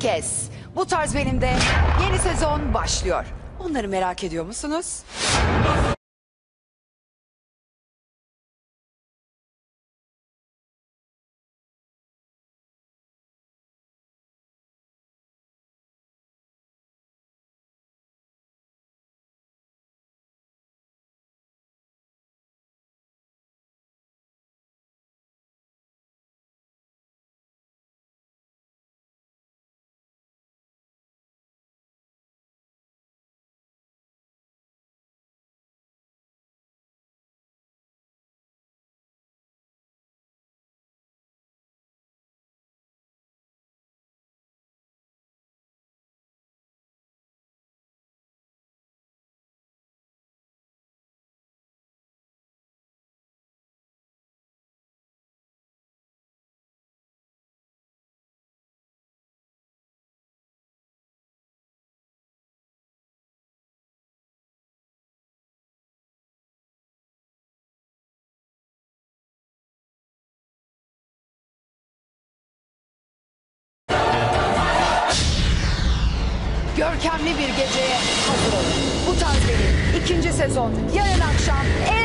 kez. Bu tarz benim de yeni sezon başlıyor. Onları merak ediyor musunuz? Görkemli bir geceye hazır olun. Bu tarz benim ikinci sezon yarın akşam başlıyor.